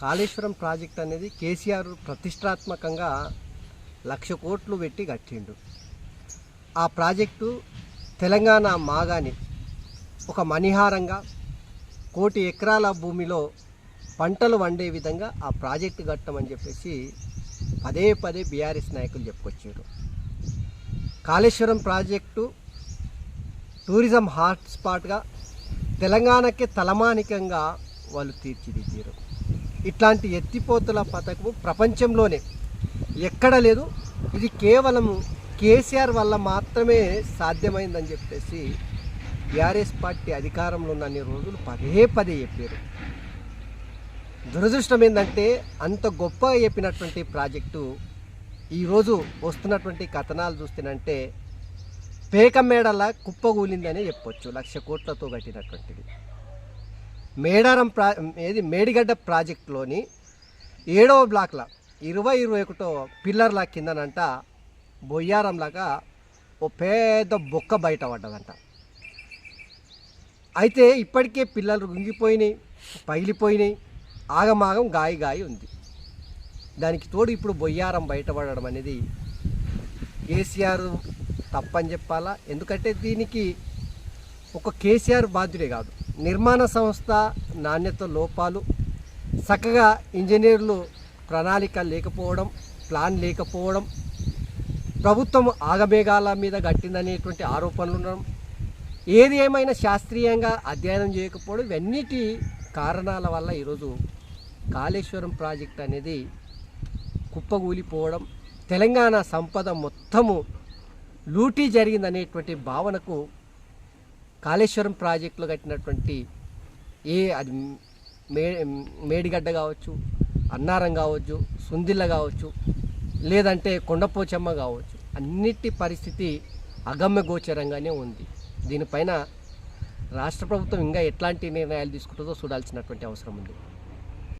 Kaleshwaram project అనేది కేసీఆర్ ప్రతిష్టాత్మకంగా లక్ష కోట్లు పెట్టి కట్టిండు. ఆ ప్రాజెక్టు తెలంగాణ మాగాని ఒక మణిహారంగా కోటి ఎకరాల భూమిలో పంటలు వండే విధంగా ఆ ప్రాజెక్టు కట్టమని చెప్పేసి పదే పదే బీఆర్ఎస్ నాయకులు చెప్పుకొచ్చారు. కాళేశ్వరం ప్రాజెక్టు టూరిజం హాట్స్పాట్గా తెలంగాణకే తలమానికంగా వాళ్ళు తీర్చిదిద్దారు. ఇట్లాంటి ఎత్తిపోతుల పథకం ప్రపంచంలోనే ఎక్కడ లేదు. ఇది కేవలం కేసీఆర్ వల్ల మాత్రమే సాధ్యమైందని చెప్పేసి బీఆర్ఎస్ పార్టీ అధికారంలో ఉన్న అన్ని రోజులు పదే పదే చెప్పారు. దురదృష్టం ఏంటంటే అంత గొప్పగా చెప్పినటువంటి ప్రాజెక్టు ఈరోజు వస్తున్నటువంటి కథనాలు చూస్తేనంటే పేక మేడలా కుప్పగూలిందనే చెప్పొచ్చు. లక్ష కోట్లతో కట్టినటువంటిది. మేడారం ప్రా ఏది మేడిగడ్డ ప్రాజెక్టులోని ఏడవ బ్లాక్ల ఇరవై ఇరవై ఒకటో పిల్లర్ల కిందనంట బొయ్యారంలాగా ఓ పెద్ద బొక్క బయట పడ్డదంట. అయితే ఇప్పటికే పిల్లలు రుంగిపోయినాయి పగిలిపోయినాయి ఆగమాగం గాయి గాయి ఉంది. దానికి తోడు ఇప్పుడు బొయ్యారం బయటపడడం అనేది కేసీఆర్ తప్పని చెప్పాలా? ఎందుకంటే దీనికి ఒక కేసీఆర్ బాధ్యుడే కాదు. నిర్మాణ సంస్థ నాణ్యత లోపాలు చక్కగా ఇంజనీర్లు ప్రణాళిక లేకపోవడం ప్లాన్ లేకపోవడం ప్రభుత్వం ఆగమేఘాల మీద గట్టిందనేటువంటి ఆరోపణలు ఉండడం ఏది ఏమైనా శాస్త్రీయంగా అధ్యయనం చేయకపోవడం ఇవన్నిటి కారణాల వల్ల ఈరోజు కాళేశ్వరం ప్రాజెక్ట్ అనేది కుప్పగూలిపోవడం తెలంగాణ సంపద మొత్తము లూటీ జరిగిందనేటువంటి భావనకు కాళేశ్వరం ప్రాజెక్టులో కట్టినటువంటి ఏ అది మే మేడిగడ్డ కావచ్చు అన్నారం కావచ్చు సుందిల్ల కావచ్చు లేదంటే కొండపోచమ్మ కావచ్చు అన్నిటి పరిస్థితి అగమ్య గోచరంగానే ఉంది. దీనిపైన రాష్ట్ర ప్రభుత్వం ఇంకా ఎట్లాంటి నిర్ణయాలు తీసుకుంటుందో చూడాల్సినటువంటి అవసరం ఉంది.